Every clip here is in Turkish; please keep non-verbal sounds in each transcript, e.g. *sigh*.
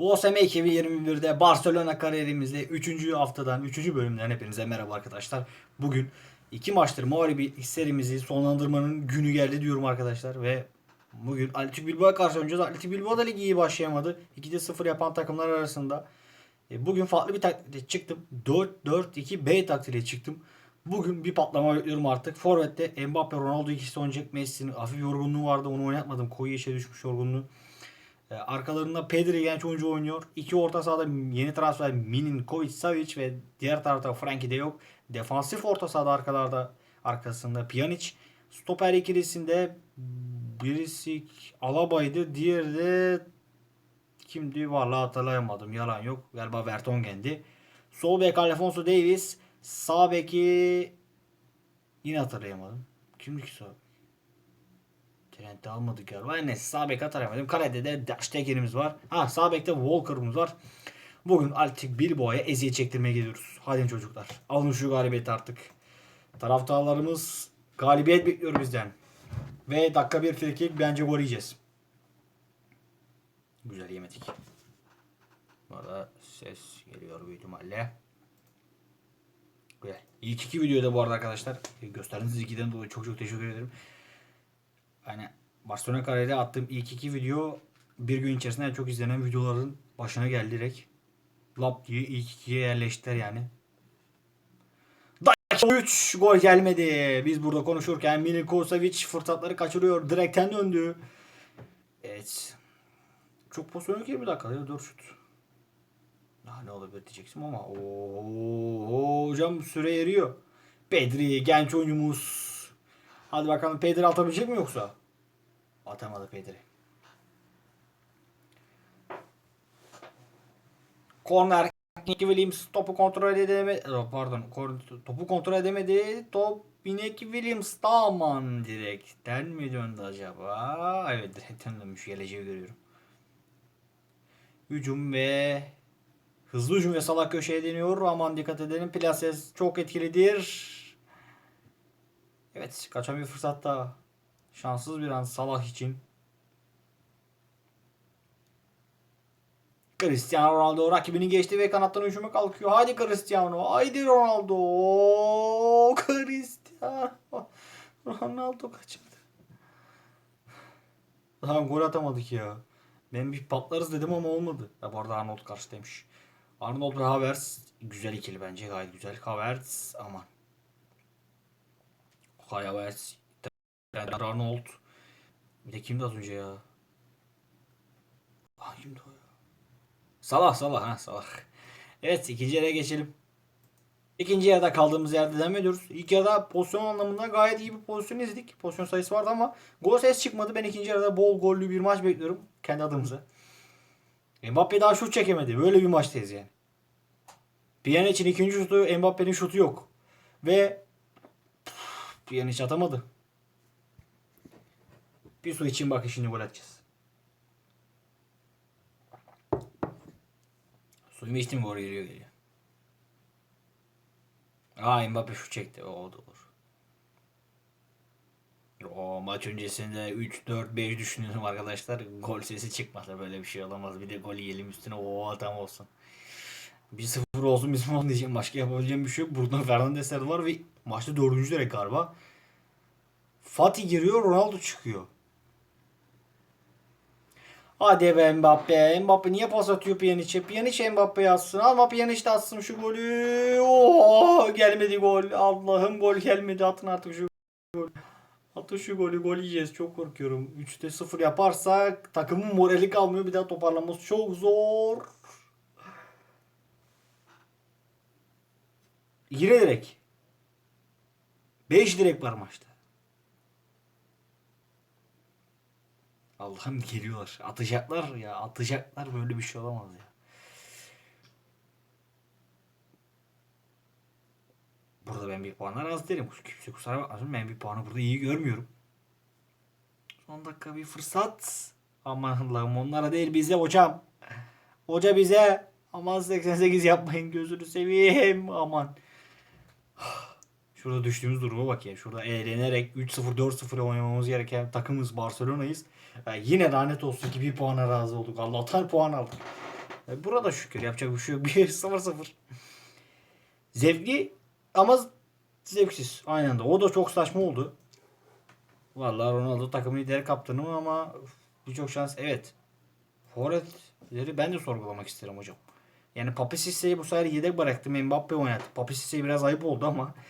USM 2021'de Barcelona kariyerimizde 3. haftadan 3. bölümden hepinize merhaba arkadaşlar. Bugün iki maçtır mağlubi serimizi sonlandırmanın günü geldi diyorum arkadaşlar ve bugün Atletik Bilbao'ya karşı oynayacağız. Atletik Bilbao da ligi iyi başlayamadı. 2'de 0 yapan takımlar arasında. E, Bugün farklı bir taktikle çıktım. 4-4-2 B taktiğiyle çıktım. Bugün bir patlama bekliyorum artık. Forvet'te Mbappe, Ronaldo ikisi oynayacak. Messi'nin hafif yorgunluğu vardı. Onu oynatmadım. Koyu işe düşmüş yorgunluğu. E, Arkalarında Pedri genç oyuncu oynuyor. İki orta sahada yeni transfer Milinkovic, Savic ve diğer tarafta Frankie de yok. Defansif orta sahada arkalarda arkasında Pjanic. Stoper ikilisinde birisi Alaba'ydı. Diğeri de kimdi? Vallahi hatırlayamadım. Yalan yok. Galiba Vertonghen'di. Sol bek Alfonso Davies. Sağ beki yine hatırlayamadım. Kimdi ki sağ? Trent'i almadık galiba. Neyse sağ bek hatırlayamadım. Kalede de Daştekin'imiz var. Ha sağ bekte Walker'ımız var. Bugün Atletik Bilbao'ya eziyet çektirmeye geliyoruz. Hadi çocuklar. Alın şu galibiyeti artık. Taraftarlarımız galibiyet bekliyor bizden. Ve dakika bir frikik bence gol yiyeceğiz. Güzel yemedik. Bu arada ses geliyor büyük ihtimalle. Güzel. İlk iki videoda bu arada arkadaşlar. Gösterdiğiniz ilgiden dolayı çok çok teşekkür ederim. Hani Barcelona kariyerde attığım ilk iki video bir gün içerisinde en çok izlenen videoların başına geldi direkt. Lap diye ilk ikiye yerleştiler yani. Dakika 3 gol gelmedi. Biz burada konuşurken Milinkovic fırsatları kaçırıyor. Direkten döndü. Evet. Çok pozisyon yok 20 dakikada ya 4 şut. Ya ne olabilir diyeceksin ama ooo hocam süre eriyor. Pedri genç oyuncumuz. Hadi bakalım Pedri atabilecek mi yoksa? Atamadı Pedri. Korner Nicky Williams topu kontrol edemedi. Pardon kor- topu kontrol edemedi. Top Iñaki Williams Dağman direkten mi döndü acaba? Evet direkten dönmüş. Geleceği görüyorum. Hücum ve hızlı hücum ve salak köşeye deniyor. Aman dikkat edelim. Plases çok etkilidir. Evet kaçan bir fırsat daha. Şanssız bir an Salah için. Cristiano Ronaldo rakibini geçti ve kanattan hücuma kalkıyor. Haydi Cristiano. Haydi Ronaldo. Cristiano. Ronaldo kaçırdı. Tamam gol atamadık ya. Ben bir patlarız dedim ama olmadı. Ya bu arada Arnold karşıdaymış. Arnold ve Havertz güzel ikili bence gayet güzel. Havertz aman. Havertz. Trent Arnold. Bir de kimdi az önce ya? Ah kimdi o ya? Salah Salah ha Salah. Evet ikinci yere geçelim. İkinci yarıda kaldığımız yerde devam ediyoruz. İlk yarıda pozisyon anlamında gayet iyi bir pozisyon izledik. Pozisyon sayısı vardı ama gol ses çıkmadı. Ben ikinci yarıda bol gollü bir maç bekliyorum. Kendi adımıza. Mbappe daha şut çekemedi. Böyle bir maçtayız yani. Pjanic'in ikinci şutu Mbappe'nin şutu yok. Ve Pjanic atamadı. Bir su için bakın şimdi gol atacağız. Suyumu içtim gol geliyor geliyor. Aa Mbappe şu çekti. O da olur. O maç öncesinde 3 4 5 düşünüyorum arkadaşlar. Gol sesi çıkmasa böyle bir şey olamaz. Bir de gol yiyelim üstüne. O tam olsun. 1-0 olsun bizim olsun diyeceğim. Başka yapabileceğim bir şey yok. Buradan Fernandesler var ve maçta dördüncü direkt galiba. Fatih giriyor, Ronaldo çıkıyor. Hadi be Mbappe. Mbappe niye pas atıyor Pjanic'e? Pjanic Mbappe'ye atsın. Ama Pjanic de atsın şu golü. Oo, gelmedi gol. Allah'ım gol gelmedi. Atın artık şu gol. Atın şu golü. Gol yiyeceğiz. Çok korkuyorum. 3'te 0 yaparsak takımın morali kalmıyor. Bir daha toparlaması çok zor. Yine direkt. 5 direkt var maçta. Allah'ım geliyorlar. Atacaklar ya. Atacaklar. Böyle bir şey olamaz ya. Burada ben bir puanla razı değilim. Kimse kusura bakmasın. Ben bir puanı burada iyi görmüyorum. Son dakika bir fırsat. Aman Allah'ım onlara değil bize hocam. Hoca bize. Aman 88 yapmayın gözünü seveyim. Aman. Şurada düştüğümüz duruma bak ya. Şurada eğlenerek 3-0 4-0 oynamamız gereken takımız Barcelona'yız. Ya yine lanet olsun ki bir puana razı olduk. Allah'tan puan aldık. E, Burada şükür yapacak bir şey yok. *laughs* 1-0-0. Zevkli ama zevksiz aynı anda. O da çok saçma oldu. Vallahi Ronaldo takım lideri kaptanı mı ama birçok şans evet. Forvetleri ben de sorgulamak isterim hocam. Yani Papi Sisse'yi bu sefer yedek bıraktım. Mbappe oynattı. Papi Sisse'yi biraz ayıp oldu ama *laughs*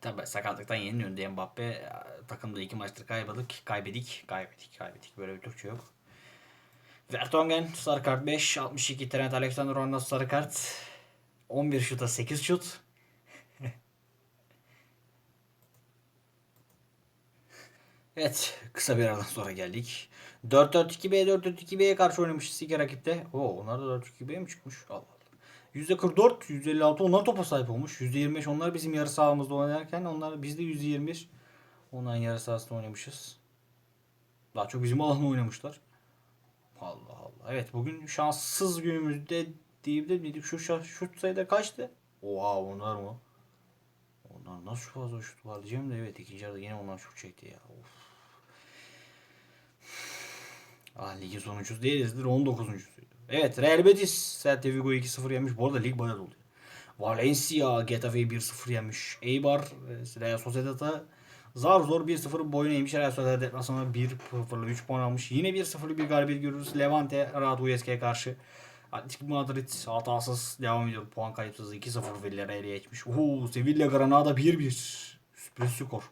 Tabi sakatlıktan yeni döndü Mbappe. Takımda iki maçtır kaybedik. Kaybedik. Kaybedik. Kaybedik. Böyle bir Türkçe yok. Vertonghen sarı kart 5. 62 Trent Alexander-Arnold sarı kart. 11 şuta 8 şut. Evet. *laughs* Kısa bir aradan sonra geldik. 4-4-2-B 4-4-2-B'ye karşı oynamışız iki rakipte. Oo, onlar da 4-2-B'ye mi çıkmış? Allah Allah. %44, %56 onlar topa sahip olmuş. %25 onlar bizim yarı sahamızda oynarken onlar biz de %21 onların yarı sahasında oynamışız. Daha çok bizim alanda oynamışlar. Allah Allah. Evet bugün şanssız günümüzde diyebilir miydik? Şu şut sayıda kaçtı? Oha onlar mı? Onlar nasıl fazla şut var diyeceğim de evet ikinci yarıda yine onlar şut çekti ya. Of. Ah ligin sonuncusu değilizdir 19.suydu. Evet Real Betis Celta Vigo'yu 2-0 yenmiş. Bu arada lig bayağı dolu. Valencia Getafe'yi 1-0 yenmiş. Eibar e, Real Sociedad'a zar zor 1-0 boyun eğmiş. Real Sociedad deplasmanına 1-0'lı 3 puan almış. Yine 1-0'lı bir galibiyet görürüz. Levante rahat USK'ye karşı. Atletico Madrid hatasız devam ediyor. Puan kayıpsız 2-0 Villarreal'e geçmiş. Oo, Sevilla Granada 1-1. Sürpriz skor.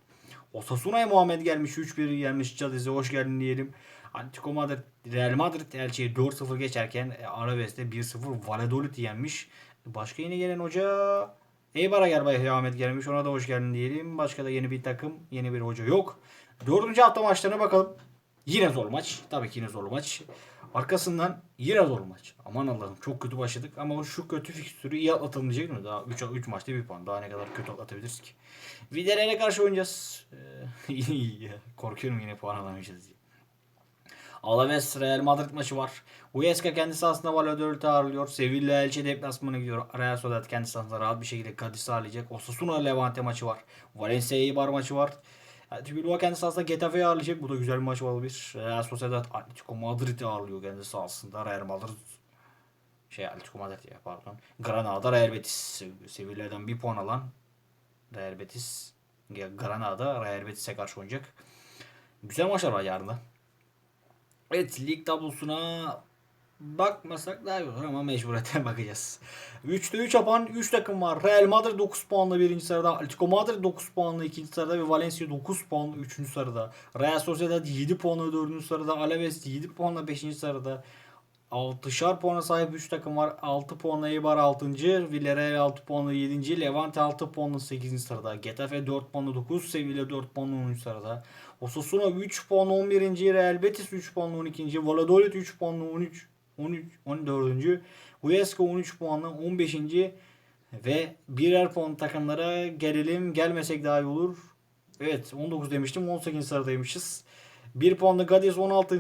Osasuna'ya Muhammed gelmiş. 3-1 gelmiş. Cadiz'e hoş geldin diyelim. Atletico Madrid, Real Madrid elçiye 4-0 geçerken e, Alaves'te 1-0 Valladolid'i yenmiş. Başka yeni gelen hoca Eibar'a Gerbay Ahmet gelmiş. Ona da hoş geldin diyelim. Başka da yeni bir takım, yeni bir hoca yok. Dördüncü hafta maçlarına bakalım. Yine zor maç. Tabii ki yine zor maç. Arkasından yine zor maç. Aman Allah'ım çok kötü başladık ama şu kötü fikstürü iyi atlatalım diyecek mi? Daha 3, 3 maçta bir puan. Daha ne kadar kötü atlatabiliriz ki? Villarreal'e karşı oynayacağız. Ee, *laughs* korkuyorum yine puan alamayacağız diye. Alaves Real Madrid maçı var. Huesca kendi sahasında Valladolid'i ağırlıyor. Sevilla Elche deplasmana gidiyor. Real Sociedad kendi sahasında rahat bir şekilde Cadiz'i ağırlayacak. Osasuna Levante maçı var. Valencia Eibar maçı var. Atletico Bilbao kendi sahasında Getafe'yi ağırlayacak. Bu da güzel bir maç olabilir. Real Sociedad Atletico Madrid'i ağırlıyor kendi sahasında. Real Madrid şey Atletico Madrid ya pardon. Granada Real Betis Sevilla'dan bir puan alan Real Betis Granada Real Betis'e karşı oynayacak. Güzel maçlar var yarın da. Evet lig tablosuna bakmasak daha iyi olur ama mecburiyetten *laughs* bakacağız. 3'te 3 yapan 3 takım var. Real Madrid 9 puanla 1. sırada. Atletico Madrid 9 puanla 2. sırada ve Valencia 9 puanla 3. sırada. Real Sociedad 7 puanla 4. sırada. Alaves 7 puanla 5. sırada. 6'şar puana sahip 3 takım var. 6 puanla Eibar 6. Villarreal 6 puanla 7. Levante 6 puanla 8. sırada. Getafe 4 puanla 9. Sevilla 4 puanla 10. sırada. Osasuna 3 puanla 11. Real Betis 3 puanla 12. Valladolid 3 puanla 13. 13 14. Huesca 13 puanla 15. Ve birer puan takımlara gelelim. Gelmesek daha iyi olur. Evet 19 demiştim 18. sıradaymışız. 1 puanla Gadiz 16.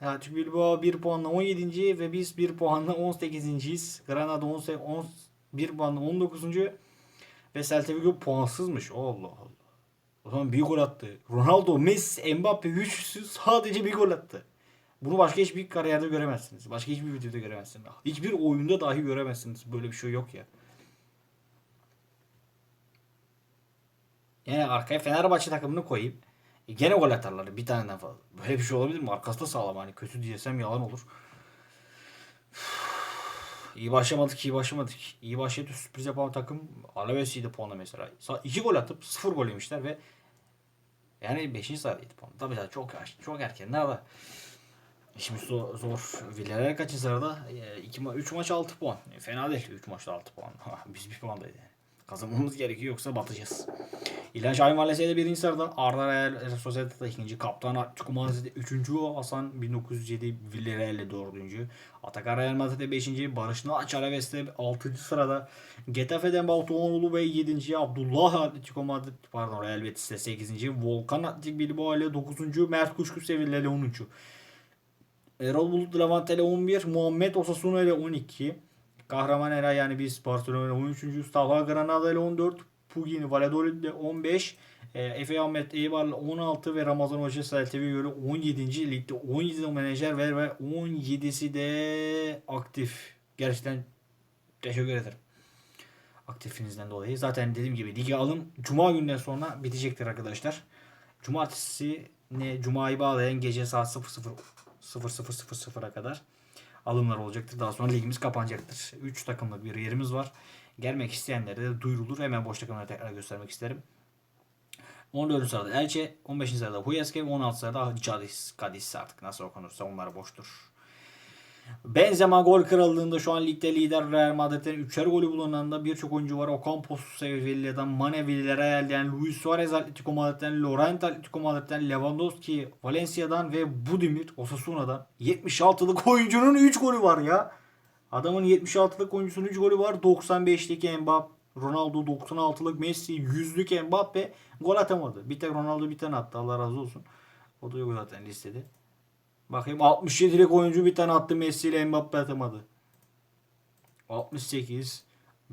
Atletico Bilbao 1 puanla 17. ve biz 1 puanla 18.yiz. Granada 10, 10 1 puanla 19. ve Celta Vigo puansızmış. Allah Allah. O zaman bir gol attı. Ronaldo, Messi, Mbappe üçlüsü sadece bir gol attı. Bunu başka hiçbir kariyerde göremezsiniz. Başka hiçbir videoda göremezsiniz. Hiçbir oyunda dahi göremezsiniz. Böyle bir şey yok ya. Yani arkaya Fenerbahçe takımını koyayım. E gene gol atarlar bir taneden fazla. Böyle bir şey olabilir mi? Arkası da sağlam hani kötü diyesem yalan olur. İyi başlamadık, iyi başlamadık. İyi başladı sürpriz yapan takım Alaves'iydi puanla mesela. İki gol atıp sıfır gol yemişler ve yani 5. sıradaydı puan. Tabii tabii çok çok erken ama işimiz zor. zor. Villarreal kaçıncı sırada? 2 ma 3 maç 6 puan. E, fena değil 3 maçta 6 puan. Biz bir puandaydı yani. Kazanmamız gerekiyor yoksa batacağız. İlhan Şahin Valencia'da birinci sırada. Arda Real Sociedad'da ikinci. Kaptan Atletico Madrid'de üçüncü. Hasan 1907 Villarreal'de dördüncü. Atakan Real Madrid'de beşinci. Barış Naç Alaves'te altıncı sırada. Getafe'den Baltuoğlu ve yedinci. Abdullah Atletico Madrid pardon Real Betis'te sekizinci. Volkan Atletik Bilbao ile dokuzuncu. Mert Kuşku Sevilla ile onuncu. Erol Bulut Levante ile 11. Muhammed Osasuna ile 12. Kahraman Era yani biz Barcelona ile 13. Talha Granada ile 14 Pugini Valladolid'de 15. E, Efe Ahmet Eyval'la 16 ve Ramazan Hoca Seltevi'ye göre 17. Ligde 17 menajer ver ve 17'si de aktif. Gerçekten teşekkür ederim. Aktifinizden dolayı. Zaten dediğim gibi ligi alım Cuma günden sonra bitecektir arkadaşlar. Cumartesi ne Cuma'yı bağlayan gece saat 00 00.00'a kadar alımlar olacaktır. Daha sonra ligimiz kapanacaktır. 3 takımlık bir yerimiz var. Gelmek isteyenlere de duyurulur. Hemen boş takımları tekrar göstermek isterim. 14. sırada Elche, 15. sırada Huesca, 16. sırada Cadiz, Cadiz artık nasıl okunursa onlar boştur. Benzema gol krallığında şu an ligde lider Real Madrid'den 3'er golü bulunan da birçok oyuncu var. Ocampos Sevilla'dan, Mane Villarreal'den, Luis Suarez Atletico Madrid'den, Laurent Atletico Madrid'den, Lewandowski Valencia'dan ve Budimir Osasuna'dan 76'lık oyuncunun 3 golü var ya. Adamın 76'lık oyuncusunun 3 golü var. 95'lik Mbappe, Ronaldo 96'lık Messi, 100'lük Mbappe gol atamadı. Bir tek Ronaldo bir tane attı. Allah razı olsun. O da yok zaten listede. Bakayım 67'lik oyuncu bir tane attı Messi ile Mbappe atamadı. 68.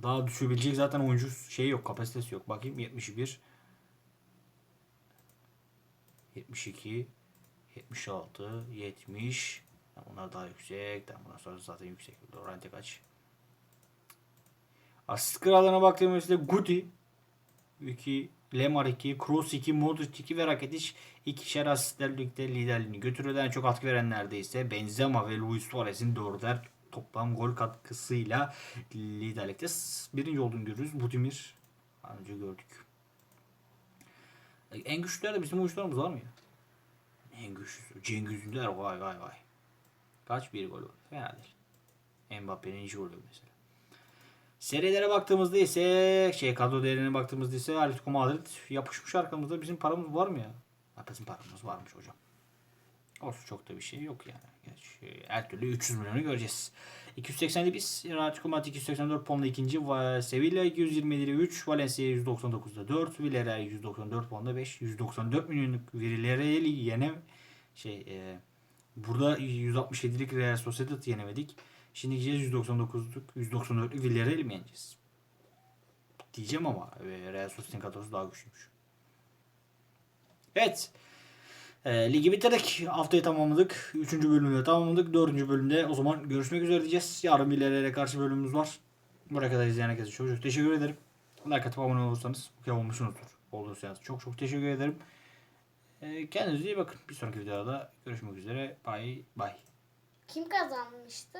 Daha düşebilecek zaten oyuncu şey yok, kapasitesi yok. Bakayım 71. 72. 76. 70. Ya Bunlar daha yüksek. Tamam, Bundan sonra zaten yüksek. Laurenti kaç? Asist krallığına baktığımızda Guti 2, Lemar 2, Kroos 2, Modric 2 ve Rakitic ikişer asistler ligde liderliğini götürüyor. Çok katkı verenlerde ise Benzema ve Luis Suarez'in dörder toplam gol katkısıyla liderlikte birinci olduğunu görürüz. Budimir önce gördük. En güçlüler de bizim oyuncularımız var mı ya? En güçlüsü. Cengiz Ünder vay vay vay. Kaç bir gol var? Fena değil. Mbappe'nin iki golü mesela. Serilere baktığımızda ise şey kadro değerine baktığımızda ise Atletico Madrid yapışmış arkamızda bizim paramız var mı ya? Ha, bizim paramız varmış hocam. Olsun çok da bir şey yok yani. Gerçi her türlü 300 milyonu göreceğiz. 280'de biz Atletico Madrid 284 puanla ikinci. Sevilla 227'de 3. Valencia 199'da 4. Villarreal 194 puanla 5. 194 milyonluk Villarreal'i yene şey e, burada 167'lik Real Sociedad'ı yenemedik. Şimdi gideceğiz 199'luk 194'lük Villarreal'i mi yeneceğiz? Diyeceğim ama e, Real Sociedad'ın kadrosu daha güçlüymüş. Evet. E, ligi bitirdik. Haftayı tamamladık. Üçüncü bölümde tamamladık. Dördüncü bölümde o zaman görüşmek üzere diyeceğiz. Yarın Villarreal'e karşı bölümümüz var. Buraya kadar izleyen herkese çok çok teşekkür ederim. Like atıp abone olursanız mükemmel olmuşsunuzdur. Olursanız çok çok teşekkür ederim. E, kendinize iyi bakın. Bir sonraki videoda görüşmek üzere. Bye bye. Kim kazanmıştı?